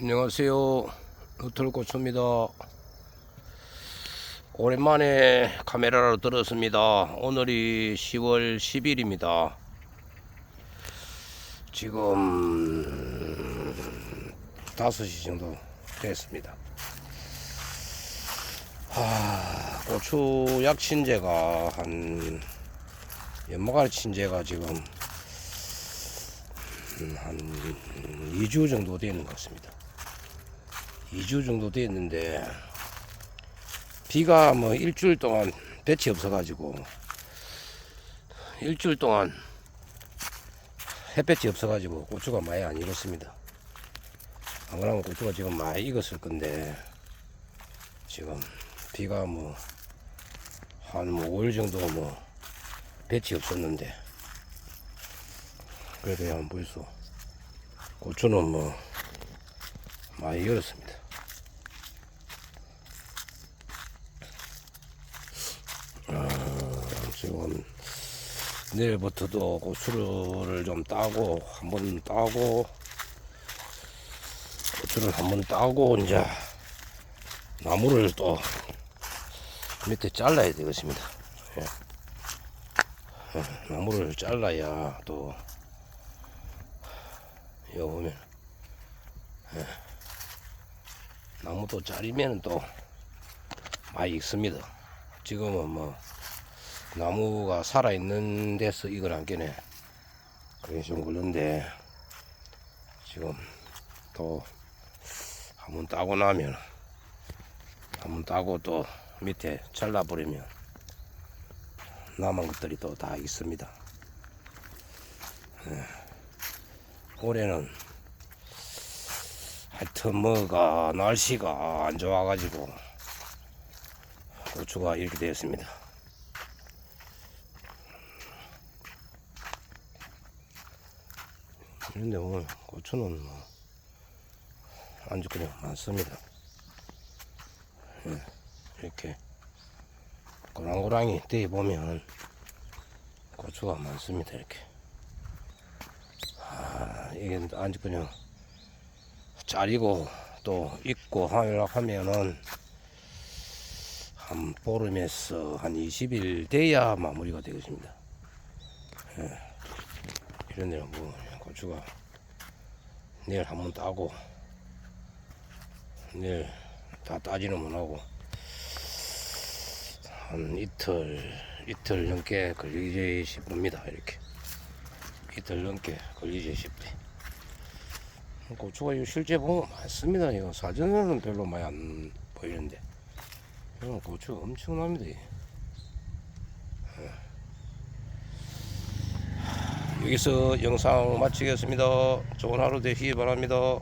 안녕하세요. 노틀고추입니다. 오랜만에 카메라로 들었습니다. 오늘이 10월 10일입니다. 지금 5시 정도 됐습니다. 하, 고추 약친제가 한 연마가리 친제가 지금 음, 한 2주 정도 되는 것 같습니다. 2주 정도 됐는데 비가 뭐 일주일 동안 배치 없어가지고 일주일 동안 햇볕이 없어가지고 고추가 많이 안 익었습니다. 안 그러면 고추가 지금 많이 익었을 건데 지금 비가 뭐 한 뭐 5일 정도 뭐 배치 없었는데 그래도 한번 보이소 고추는 뭐 많이 열었습니다. 아, 지금 내일부터도 고추를 좀 따고 한 번 따고 고추를 한 번 따고 이제 나무를 또 밑에 잘라야 되겠습니다. 예. 예, 나무를 잘라야 또 여기 보면 예. 나무도 자리면 또 많이 익습니다. 지금은 뭐 나무가 살아있는 데서 이걸 안 깨네. 그게 좀 그런데 지금 또 한 번 따고 나면 한 번 따고 또 밑에 잘라버리면 남은 것들이 또 다 있습니다. 올해는 하여튼 뭐가 날씨가 안 좋아가지고 고추가 이렇게 되었습니다. 그런데 오늘 고추는 뭐 아주 그냥 많습니다. 예, 이렇게 고랑고랑이 떼 보면 고추가 많습니다. 이렇게. 이게 아주 그냥 짜리고 또 익고 하려 하면은 한 보름에서 한 20일 돼야 마무리가 되겠습니다. 예. 이런 데는 뭐 고추가 내일 한 번 따고 내일 다 따지는 못하고 한 이틀 이틀 넘게 걸리지 싶습니다. 이렇게. 이틀 넘게 걸리지 싶대. 고추가 이거 실제 보면 많습니다. 이거 사진에는 별로 많이 안 보이는데. 이건 고추 엄청납니다. 이게. 예. 여기서 영상 마치겠습니다. 좋은 하루 되시기 바랍니다.